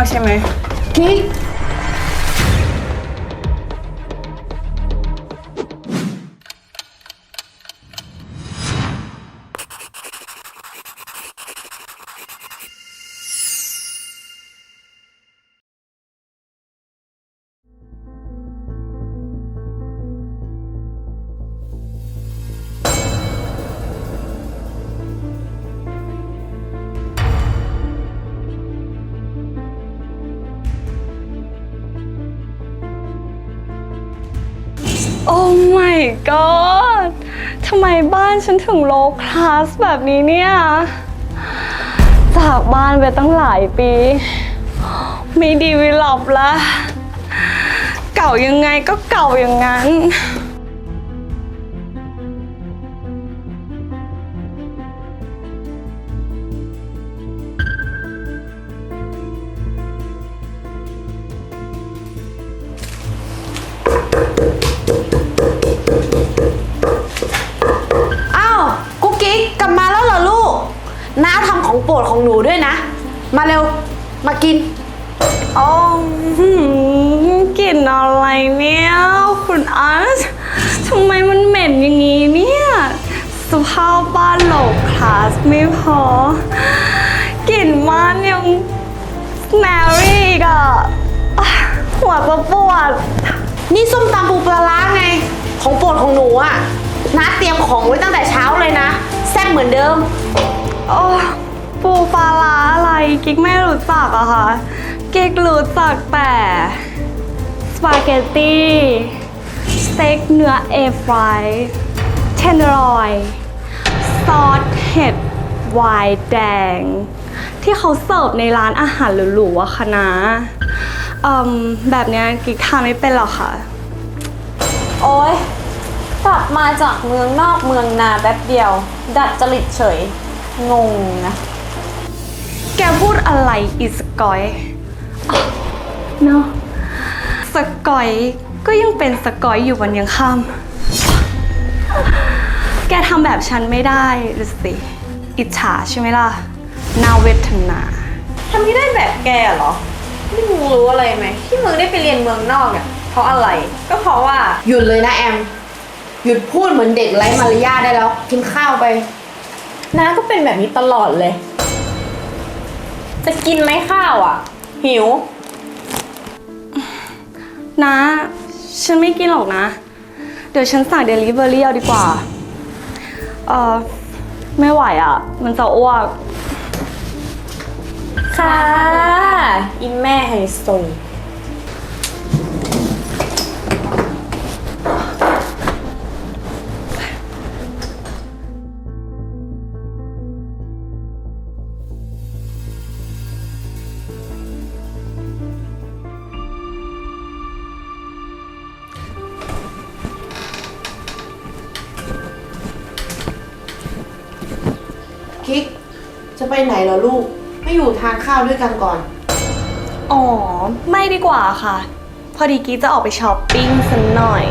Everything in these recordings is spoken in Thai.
ปากดี โอ้ my god ทำไมบ้านฉันถึงโลคลาสแบบนี้เนี่ย จากบ้านไปตั้งหลายปี ไม่ดีวิลอปละ เก่ายังไงก็เก่าอย่างนั้น ดของหนูด้วยนะ มาเร็ว มากิน โอ้หืมกลิ่นอะไรเนี่ยคุณอาร์ตทำไมมันเหม็นอย่างนี้เนี่ยสภาพบ้านโหลคลาสไม่พอกลิ่นมันยังแนรี่อีกอะอะหัวจะปวด นี่ส้มตำปูปลาร้าไง ของโปรดของหนูอะน้าเตรียมของไว้ตั้งแต่เช้าเลยนะ แซ่บเหมือนเดิม โอ้ ปูปลาร้าอะไรกิ๊กไม่รู้จักอะค่ะกิ๊กรู้จักแต่สปาเกตตี้สเต็กเนื้อเอฟรายเทนรอยซอสเห็ดไวน์แดง ที่เขาเสิร์ฟในร้านอาหารหรูๆอะค่ะนะอืมแบบเนี้ยกิ๊กทำไม่เป็นหรอกค่ะ โอ้ยกลับมาจากเมืองนอกเมืองนาแป๊บเดียว ดัดจริตเฉย งงนะ แกพูดอะไรอีสกอยเนาะสกอยก็ยังเป็นสกอยอยู่วันยังค่ำแกทำแบบฉันไม่ได้หรือสิ อิจฉาใช่ไหมล่ะ นาเวทนาทำไม่ได้แบบแกเหรอ นี่มึงรู้อะไรไหม ที่มึงได้ไปเรียนเมืองนอกเนี่ยเพราะอะไร ก็เพราะว่า หยุดเลยนะแอม หยุดพูดเหมือนเด็กไร้มารยาทได้แล้ว กินข้าวไป น้าก็เป็นแบบนี้ตลอดเลย จะกินไหมข้าวอะ หิว นะ ฉันไม่กินหรอกนะ เดี๋ยวฉันสั่งเดลิเวอรี่เอาดีกว่า เออไม่ไหวอะ มันจะอ้วก ค่ะ อิแม่ไฮโซ ไปไหนเหรอลูก ไม่อยู่ทานข้าวด้วยกันก่อน อ๋อ ไม่ดีกว่าค่ะ พอดีกี้จะออกไปช้อปปิ้งสักหน่อย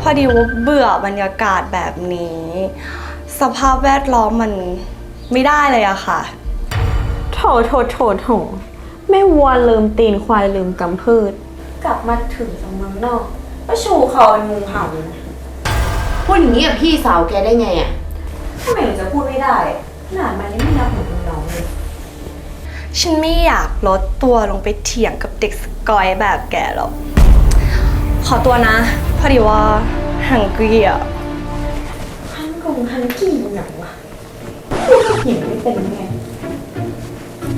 พอดีว่าเบื่อบรรยากาศแบบนี้ สภาพแวดล้อมมันไม่ได้เลยอะค่ะ โถโถโถโถแม่วัวลืมตีนควายลืมกำพืช กลับมาถึงจากเมืองนอก ก็ชูคอเป็นงูเห่าเลยนะพูดอย่างนี้กับพี่สาวแกได้ไงอะทำไมถึงจะพูดไม่ได้ ขนาดมันยังไม่นับหัวน้องเลยฉันไม่อยากลดตัวลงไปเถียงกับเด็กสกอยแบบแกหรอก ขอตัวนะ พอดีว่าหังเกรียฮันกงฮันกี่หนังวะเห็นไม่เป็นไง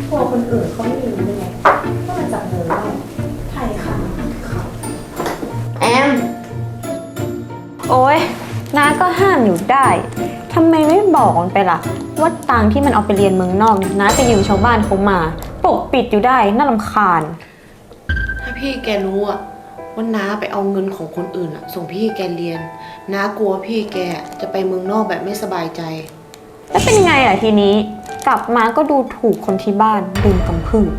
พวกคนอื่นเขาไม่รู้ไงว่ามาจากเมืองนอกไทยค่ะเขาแอม โอ้ย น้าก็ห้ามอยู่ได้ทำไมไม่บอกมันไปล่ะ ว่าตังค์ที่มันเอาไปเรียนเมืองนอกเนี่ยน้าไปยืมชาวบ้านเขามา ปกปิดอยู่ได้น่าลำคาญ ถ้าพี่แกรู้อะว่าน้าไปเอาเงินของคนอื่นอะส่งพี่แกเรียน น้ากลัวพี่แกจะไปเมืองนอกแบบไม่สบายใจ แล้วเป็นไงล่ะทีนี้ กลับมาก็ดูถูกคนที่บ้านลืมกำพืช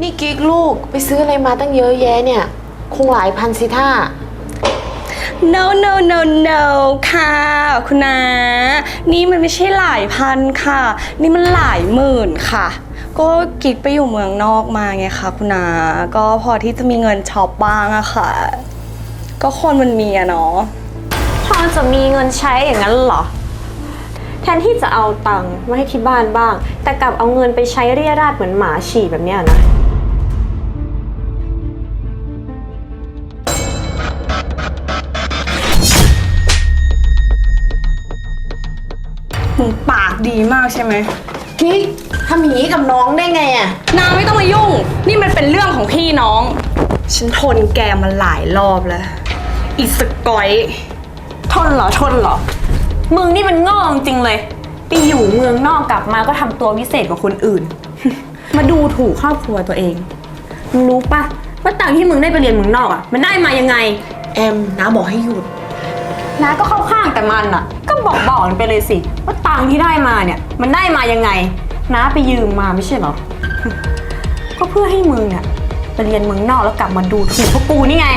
นี่กิ๊กลูกไปซื้ออะไรมาตั้งเยอะแยะเนี่ย คงหลายพันสิท่า no no no no ค่ะ คุณนานี่มันไม่ใช่หลายพันค่ะ นี่มันหลายหมื่นค่ะ ก็กิ๊กไปอยู่เมืองนอกมาไงคะคุณนาก็พอที่จะมีเงินช็อปบ้างอะค่ะ ก็คนมันมีอะเนาะพอจะมีเงินใช้อย่างนั้นเหรอ แทนที่จะเอาตังค์มาให้ที่บ้านบ้าง แต่กลับเอาเงินไปใช้เรียราดเหมือนหมาฉี่แบบเนี้ยนะ ปากดีมากใช่ไหมกิ๊กทำอย่างนี้กับน้องได้ไงอะนางไม่ต้องมายุ่ง นี่มันเป็นเรื่องของพี่น้อง ฉันทนแกมาหลายรอบแล้ว อีสกอย ทนเหรอทนเหรอ มึงนี่มันโง่จริงๆเลย ไปอยู่เมืองนอกกลับมาก็ทำตัววิเศษกว่าคนอื่น มาดูถูกครอบครัวตัวเองมึงรู้ปะว่าตังค์ที่มึงได้ไปเรียนเมืองนอกอะมันได้มายังไง แอมน้าบอกให้หยุด น้าก็เข้าข้างแต่มันอะ ก็บอกบอกมันไปเลยสิ ว่าตังค์ที่ได้มาเนี่ย มันได้มายังไง น้าไปยืมมาไม่ใช่เหรอ ก็เพื่อให้มึงเนี่ยไปเรียนเมืองนอกแล้วกลับมาดูถูกพวกกูนี่ไง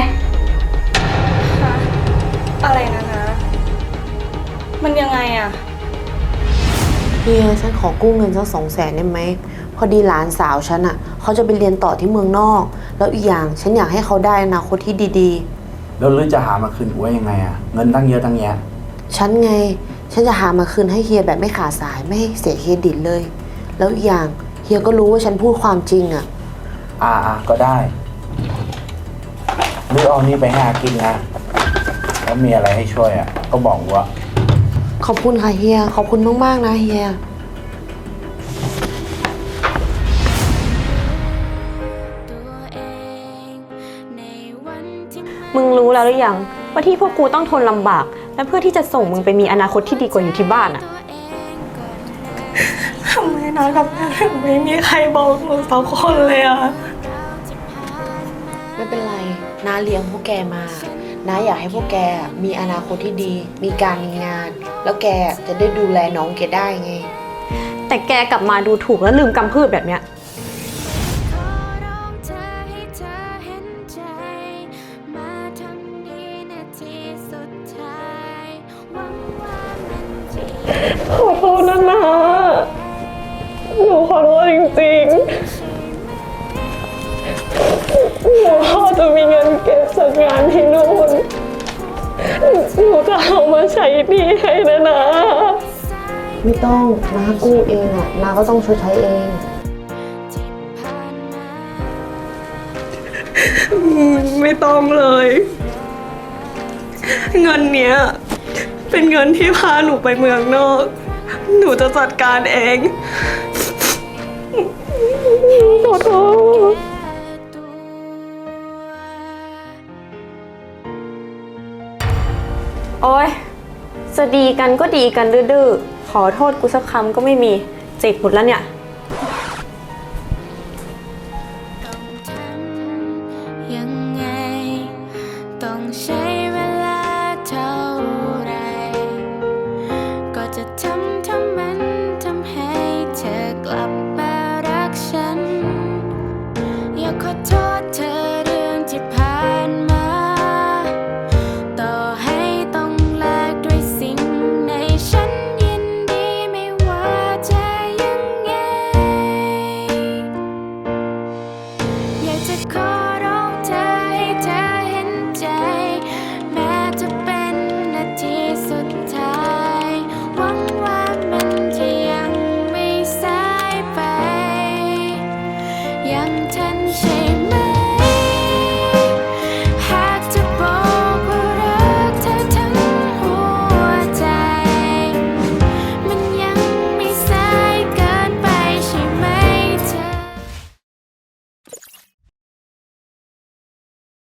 อะไรนะนะ มันยังไงอะเฮียฉันขอกู้เงินสักสองแสนได้ไหม พอดีหลานสาวฉันอะเขาจะไปเรียนต่อที่เมืองนอก แล้วอีกอย่างฉันอยากให้เขาได้อนาคตที่ดี แล้วลือจะหามาคืนกูว่ายังไงอะเงินตั้งเยอะตั้งแยะๆฉันไง ฉันจะหามาคืนให้เฮียแบบไม่ขาดสายไม่ให้เสียเครดิตเลย แล้วอีกอย่างเฮียก็รู้ว่าฉันพูดความจริงอะอ่าอ่าก็ได้ลือเอานี่ไปให้อากินนะแล้วมีอะไรให้ช่วยอะก็บอกกูว่า ขอบคุณค่ะเฮีย ขอบคุณมากๆนะเฮีย มึงรู้แล้วหรือยังว่าที่พวกกูต้องทนลำบาก และเพื่อที่จะส่งมึงไปมีอนาคตที่ดีกว่าอยู่ที่บ้านอะทำไมนะกับแม่ถึงไม่มีใครบอกหนูสักคนเลยอะไม่เป็นไรน้าเลี้ยงพวกแกมาน้าอยากให้พวกแกมีอนาคตที่ดี มีการมีงาน แล้วแกจะได้ดูแลน้องแกได้ไง แต่แกกลับมาดูถูกและลืมกำพืชแบบเนี้ย จริงๆหนูพ่อจะมีเงินเก็บจากงานที่นู่นหนูจะเอามาใช้หนี้ให้นะนะ ไม่ต้องน้ากู้เองอะน้าก็ต้องชดใช้เองที่ผ่านมาไม่ต้องเลย เงินเนี้ย เป็นเงินที่พาหนูไปเมืองนอก หนูจะจัดการเองข อโทษโอ๊ยจะดีกันก็ดีกันดื้อๆ ขอโทษกูสักคำก็ไม่มี เจ็บหมดแล้วเนี่ย อย่างฉันใช่ไหม